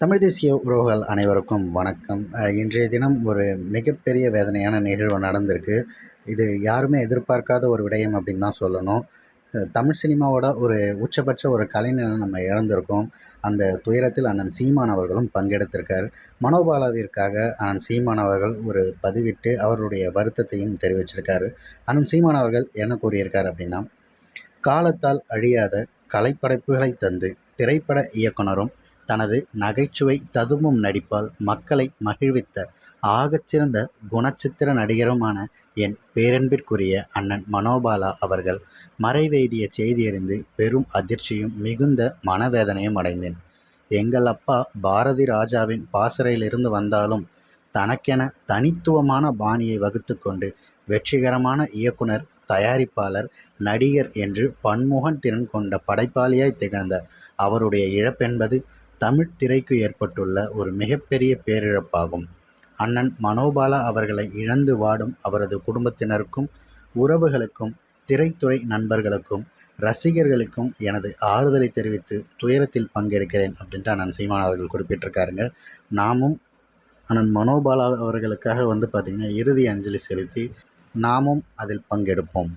தமிழ் தேசிய உறவுகள் அனைவருக்கும் வணக்கம். இன்றைய தினம் ஒரு மிகப்பெரிய வேதனையான நிகழ்வு நடந்திருக்கு. இது யாருமே எதிர்பார்க்காத ஒரு விடயம் அப்படின்னு தான் சொல்லணும். தமிழ் சினிமாவோட ஒரு உச்சபட்ச ஒரு கலைஞனை நம்ம இழந்திருக்கோம். அந்த துயரத்தில் அண்ணன் சீமான் அவர்களும் பங்கெடுத்திருக்கார். மனோபாலாவிற்காக அண்ணன் சீமான் அவர்கள் ஒரு பதிவிட்டு அவருடைய வருத்தத்தையும் தெரிவிச்சிருக்காரு. அண்ணன் சீமான் அவர்கள் என்ன கூறியிருக்கார் அப்படின்னா காலத்தால் அழியாத கலைப்படைப்புகளை தந்து திரைப்பட இயக்குனரும் தனது நகைச்சுவை ததும்பும் நடிப்பால் மக்களை மகிழ்வித்த ஆகச்சிறந்த குணச்சித்திர நடிகருமான என் பேரன்பிற்குரிய அண்ணன் மனோபாலா அவர்கள் மறைவேதிய செய்தியறிந்து பெரும் அதிர்ச்சியும் மிகுந்த மனவேதனையும் அடைந்தேன். எங்கள் அப்பா பாரதி ராஜாவின் பாசறையிலிருந்து வந்தாலும் தனக்கென தனித்துவமான பாணியை வகுத்துக்கொண்டு வெற்றிகரமான இயக்குனர் தயாரிப்பாளர் நடிகர் என்று பன்முகன் திறன் கொண்ட படைப்பாளியாய் திகழ்ந்த அவருடைய இழப்பென்பது தமிழ் திரைக்கு ஏற்பட்டுள்ள ஒரு மிகப்பெரிய பேரிழப்பாகும். அண்ணன் மனோபாலா அவர்களை இழந்து வாடும் அவரது குடும்பத்தினருக்கும் உறவுகளுக்கும் திரைத்துறை நண்பர்களுக்கும் ரசிகர்களுக்கும் எனது ஆறுதலை தெரிவித்து துயரத்தில் பங்கெடுக்கிறேன் அப்படின்ட்டு அண்ணன் சீமான் அவர்கள் குறிப்பிட்டிருக்காருங்க. நாமும் அண்ணன் மனோபாலா அவர்களுக்காக வந்து பார்த்திங்கன்னா இறுதி அஞ்சலி செலுத்தி நாமும் அதில் பங்கெடுப்போம்.